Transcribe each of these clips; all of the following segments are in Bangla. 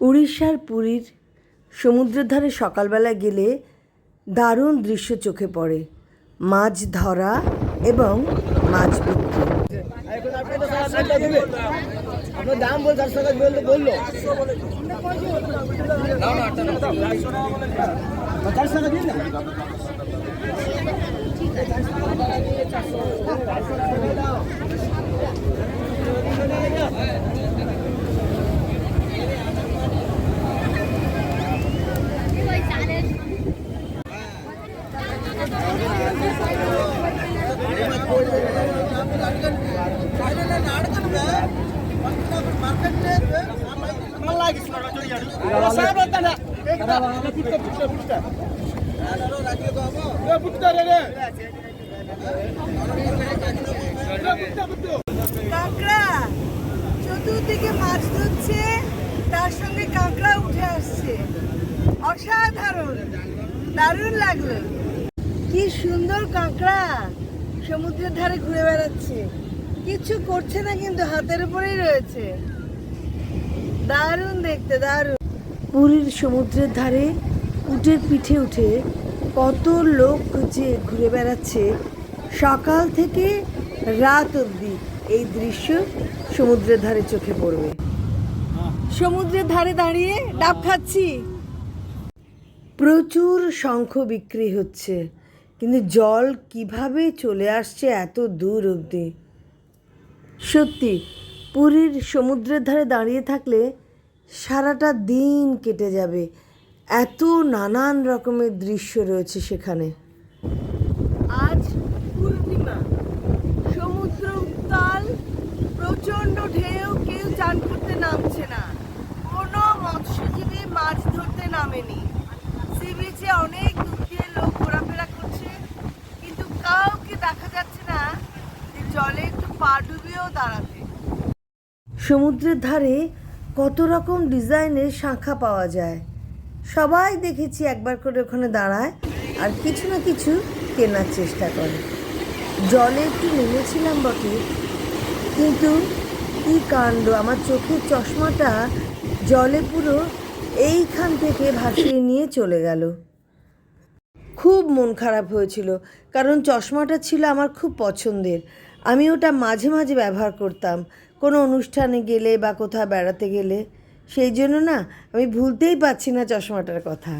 উড়িষ্যার পুরীর সমুদ্রের ধারে সকালবেলা গেলে দারুণ দৃশ্য চোখে পড়ে। মাছ ধরা এবং মাছ বিক্রি। দাম কাঁকড়া। চতুর্দিকে মাছ ধরছে তার সঙ্গে কাঁকড়া উঠে আসছে। অসাধারণ দারুণ লাগল। কি সুন্দর কাঁকড়া। সমুদ্রের ধারে ঘুরে বেড়াচ্ছে। কিছু করছে না কিন্তু হাতের উপরেই রয়েছে। দারুণ দেখতে, দারুণ। পুরীর সমুদ্রের ধারে উটের পিঠে উঠে কত লোক যে ঘুরে বেড়াচ্ছে। সকাল থেকে রাত অবধি এই দৃশ্য সমুদ্রের ধারে চোখে পড়বে। সমুদ্রের ধারে দাঁড়িয়ে ডাব খাচ্ছি। প্রচুর শঙ্খ বিক্রি হচ্ছে। কিন্তু জল কীভাবে চলে আসছে এত দূর অবধি? সত্যি, পুরীর সমুদ্রের ধারে দাঁড়িয়ে থাকলে সারাটা দিন কেটে যাবে। এত নানান রকমের দৃশ্য রয়েছে সেখানে। আজ পূর্ণিমা। সমুদ্র উত্তাল প্রচণ্ড ঢেউ, কেউ চান করতে নামছে না। কোনো মৎস্যজীবী মাছ ধরতে নামেনি। সি বিচে অনেক দূর দিয়ে লোক ঘোরাফেরা করছে কিন্তু কাউকে দেখা যাচ্ছে না, যে জলে একটু পা ডুবিয়েও দাঁড়াতে সমুদ্রের ধারে কত রকম ডিজাইনের শাঁখা পাওয়া যায়। সবাই দেখেছি একবার করে ওখানে দাঁড়ায়, আর কিছু না কিছু কেনার চেষ্টা করে। জলে একটু নেমেছিলাম বটে, কিন্তু কি কাণ্ড, আমার চোখের চশমাটা জলে পুরো এইখান থেকে ভাসিয়ে নিয়ে চলে গেল। খুব মন খারাপ হয়েছিল, কারণ চশমাটা ছিল আমার খুব পছন্দের। আমি ওটা মাঝে মাঝে ব্যবহার করতাম, কোনো অনুষ্ঠানে গেলে বা কোথাও বেড়াতে গেলে। সেই জন্য না, আমি ভুলতেই পারছি না চশমাটার কথা।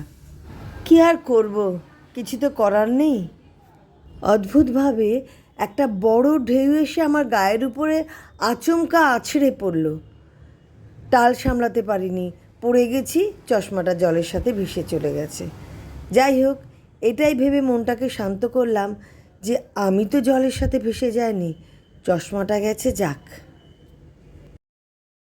কি আর করব? কিছু তো করার নেই। অদ্ভুতভাবে একটা বড় ঢেউ এসে আমার গায়ের উপরে আচমকা আছড়ে পড়ল। টাল সামলাতে পারিনি, পড়ে গেছি, চশমাটা জলের সাথে ভেসে চলে গেছে। যাই হোক এটাই ভেবে মনটাকে শান্ত করলাম যে আমি তো জলের সাথে ভেসে যাইনি, চশমাটা গেছে যাক।